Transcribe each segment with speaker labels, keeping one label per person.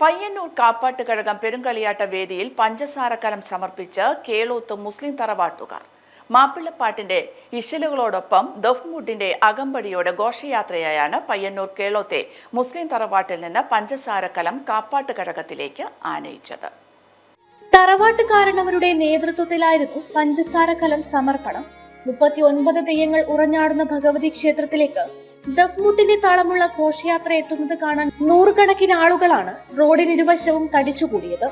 Speaker 1: പയ്യന്നൂർ കാപ്പാട്ട് കഴകം പെരുങ്കളിയാട്ട വേദിയിൽ പഞ്ചസാരക്കലം സമർപ്പിച്ച് കേളൂത്ത് മുസ്ലിം തറവാട്ടുകാർ. മാപ്പിളപ്പാട്ടിന്റെ ഇശലുകളോടൊപ്പം ദഫ്മുഡിന്റെ അകമ്പടിയോടെ ഘോഷയാത്രയായാണ് പയ്യന്നൂർ കേളോത്തെ മുസ്ലിം തറവാട്ടിൽ നിന്ന് പഞ്ചസാരക്കലം കാപ്പാട്ട് കഴകത്തിലേക്ക് ആനയിച്ചത്.
Speaker 2: തറവാട്ടുകാരനവരുടെ നേതൃത്വത്തിലായിരുന്നു പഞ്ചസാരക്കലം സമർപ്പണം. മുപ്പത്തി ഒൻപത് തെയ്യങ്ങൾ ഉറഞ്ഞാടുന്ന ഭഗവതി ക്ഷേത്രത്തിലേക്ക് ദഫ്മുട്ടിന്റെ താളമുള്ള ഘോഷയാത്ര എത്തുന്നത് കാണാൻ നൂറുകണക്കിന് ആളുകളാണ് റോഡിനിരുവശവും തടിച്ചുകൂടിയത്.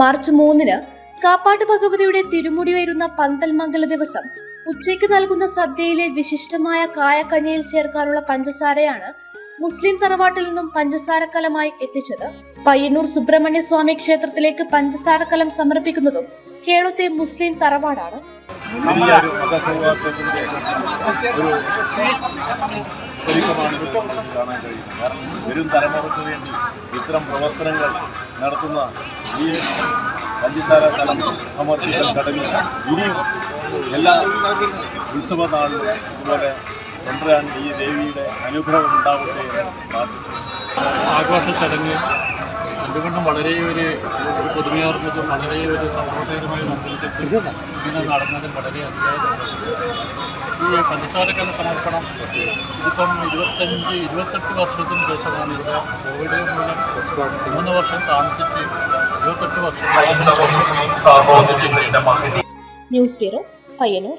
Speaker 2: മാർച്ച് മൂന്നിന് കാപ്പാട്ട് ഭഗവതിയുടെ തിരുമുടി വരുന്ന പന്തൽമംഗല ദിവസം ഉച്ചയ്ക്ക് നൽകുന്ന സദ്യയിലെ വിശിഷ്ടമായ കായക്കഞ്ഞയിൽ ചേർക്കാനുള്ള പഞ്ചസാരയാണ് മുസ്ലിം തറവാട്ടിൽ നിന്നും പഞ്ചസാരക്കലമായി എത്തിച്ചത്. പയ്യന്നൂർ സുബ്രഹ്മണ്യ സ്വാമി ക്ഷേത്രത്തിലേക്ക് പഞ്ചസാരക്കലം സമർപ്പിക്കുന്നതും കേരളത്തെ മുസ്ലിം തറവാടാണ്.
Speaker 3: ഒരുക്കമാണ് കാണാൻ കഴിയുന്നത്. കാരണം വരും തലമുറയ്ക്ക് വേണ്ടി ഇത്തരം പ്രവർത്തനങ്ങൾ നടത്തുന്ന ഈ പഞ്ചസാര തലം സമർപ്പിക്കൽ ചടങ്ങ് ഇനിയും എല്ലാ ഉത്സവ നാളിലും ഇതുപോലെ കൊണ്ടുവരാൻ ഈ ദേവിയുടെ അനുഗ്രഹം ഉണ്ടാവട്ടെ എന്ന് പ്രാർത്ഥിച്ചു
Speaker 4: ആഘോഷ ചടങ്ങ് എന്തുകൊണ്ടും വളരെ ഒരു പുതുമയാർന്നതും വളരെ ഒരു സൗഹൃദകരമായ അന്തരീക്ഷത്തിൽ ഇങ്ങനെ നടന്നതും വളരെ അധികം ഈ പഞ്ചസാരക്കല സമർപ്പണം. ഇതിപ്പം ഇരുപത്തഞ്ച് ഇരുപത്തെട്ട് വർഷത്തിന് ശേഷമാണ് ഇവിടെ കോവിഡ് മൂലം മൂന്ന് വർഷം താമസിച്ച് ഇരുപത്തെട്ട് വർഷം
Speaker 2: news bureau Payyanur.